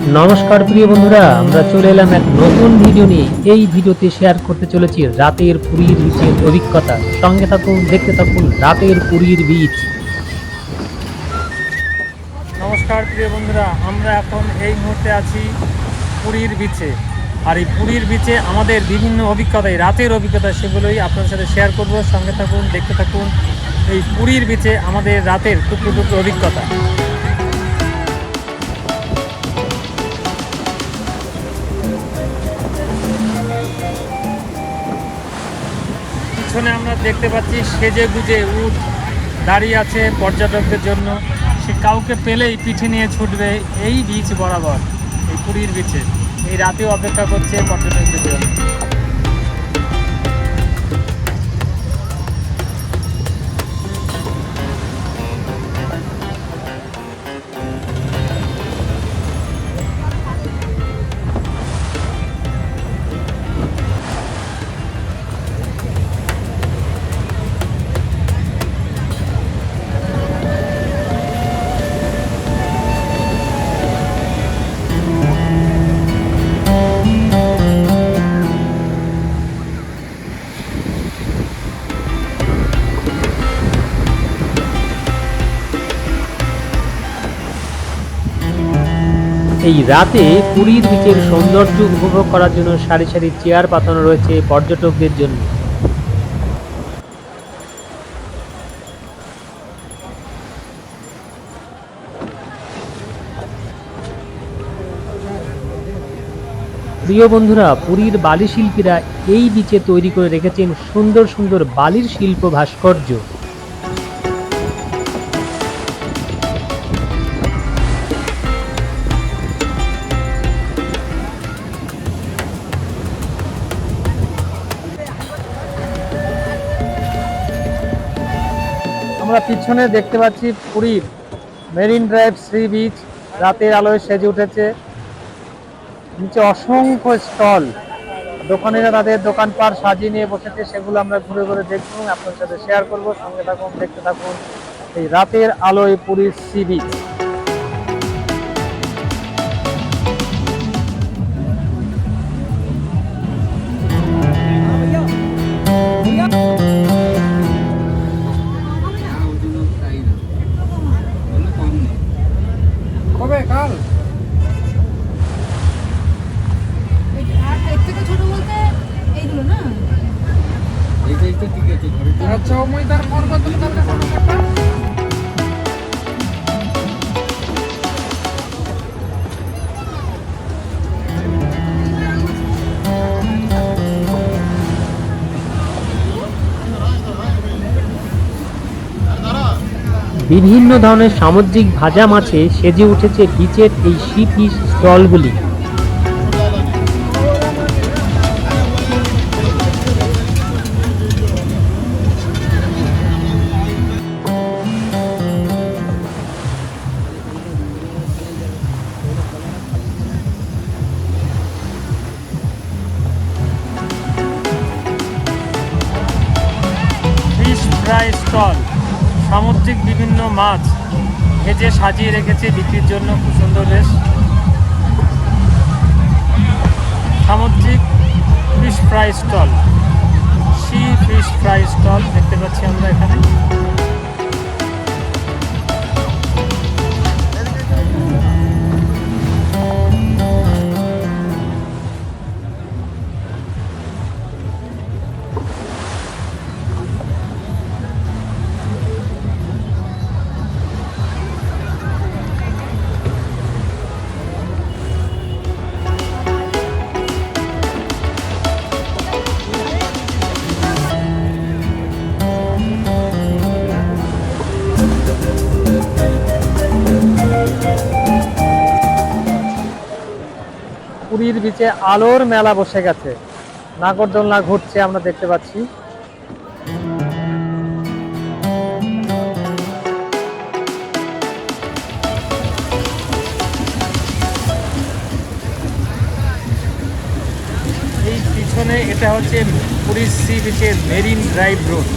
নমস্কার প্রিয় বন্ধুরা, আমরা চলে এলাম এক নতুন ভিডিও নিয়ে। এই ভিডিওতে শেয়ার করতে চলেছি রাতের পুরীর বিচের অভিজ্ঞতা। সঙ্গে থাকুন, দেখতে থাকুন রাতের পুরীর বিচ। নমস্কার প্রিয় বন্ধুরা, আমরা এখন এই মুহূর্তে আছি পুরীর বিচে। আর এই পুরীর বিচে আমাদের বিভিন্ন অভিজ্ঞতা রাতের অভিজ্ঞতা, সেগুলোই আপনার সাথে শেয়ার করব। সঙ্গে থাকুন, দেখতে থাকুন এই পুরীর বিচে আমাদের রাতের টুকরো টুকরো অভিজ্ঞতা। পিছনে আমরা দেখতে পাচ্ছি সেজে গুজে উঠ দাঁড়িয়ে আছে পর্যটকদের জন্য। সে কাউকে পেলেই পিঠে নিয়ে ছুটবে এই বিচ বরাবর, এই পুরীর বিচে এই রাতেও অপেক্ষা করছে পর্যটকদের জন্য। এই রাতে পুরীর বিচের সৌন্দর্য উপভোগ করার জন্য সারি সারি চেয়ার পাতানো রয়েছে পর্যটকদের জন্য। প্রিয় বন্ধুরা, পুরীর বালি শিল্পীরা এই বিচে তৈরি করে রেখেছেন সুন্দর সুন্দর বালির শিল্প ভাস্কর্য। আমরা পিছনে দেখতে পাচ্ছি পুরীর মেরিন ড্রাইভ শ্রী বিচ। রাতের আলোয় সেজে উঠেছে। নিচে অসংখ্য স্টল। দোকানিরা তাদের দোকানপাট সাজিয়ে নিয়ে বসেছে, সেগুলো আমরা ঘুরে ঘুরে দেখব আপনার সাথে শেয়ার করব। সঙ্গে থাকুন, দেখতে থাকুন এই রাতের আলোয় পুরীর সি বিচ। বিভিন্ন ধরনের সামুদ্রিক ভাজা মাছে সেজে উঠেছে বিচের এই সি স্টলগুলি। ফিশ ফ্রাই স্টল সামুদ্রিক বিভিন্ন মাছ ভেজে সাজিয়ে রেখেছে, বিক্রির জন্য। খুব সুন্দর বেশ। সামুদ্রিক fish fry stall sea fish fry stall দেখতে পাচ্ছি আমরা এখানে। পুরীর বিচে আলোর মেলা বসে গেছে। নাগরদোলনা ঘুরছে আমরা দেখতে পাচ্ছি। এই পিছনে এটা হচ্ছে পুরীর সি বিচের মেরিন ড্রাইভ রোড।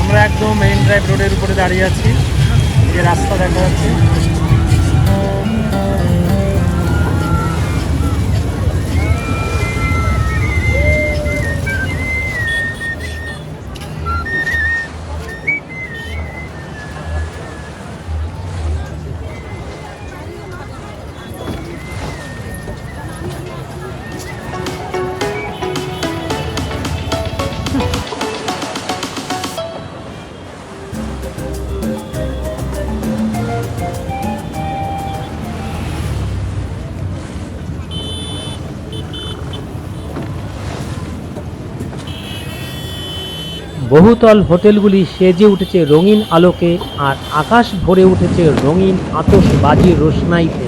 আমরা একদম মেরিন ড্রাইভ রোডের উপরে দাঁড়িয়ে আছি। যে রাস্তা দেখা যাচ্ছে। বহুতল হোটেলগুলি সেজে উঠেছে রঙিন আলোকে আর আকাশ ভরে উঠেছে রঙিন আতশবাজির রোশনাইতে।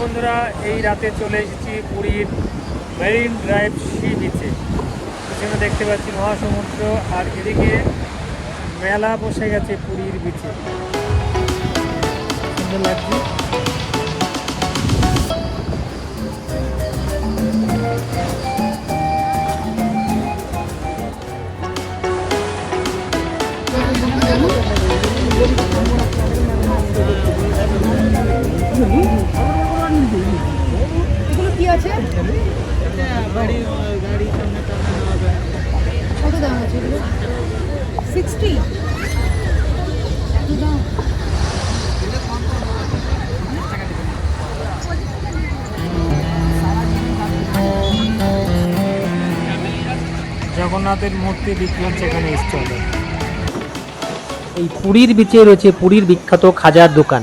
বন্ধুরা, এই রাতে চলে এসেছি পুরীর মেরিন ড্রাইভ সি বিচে। পিছনে দেখতে পাচ্ছি মহাসমুদ্র আর এদিকে মেলা বসে গেছে পুরীর বিচে। সুন্দর লাগছে এগুলো কি আছে? কত জগন্নাথের মূর্তি বিক্রি হচ্ছে এখানে স্টলে এই পুরীর বিচে রয়েছে পুরীর বিখ্যাত খাজার দোকান।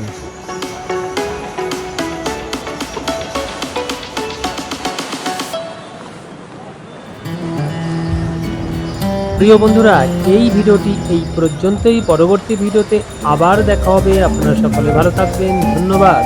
প্রিয় বন্ধুরা, এই ভিডিওটি এই পর্যন্তই। পরবর্তী ভিডিওতে আবার দেখা হবে। আপনারা সকলে ভালো থাকবেন। ধন্যবাদ।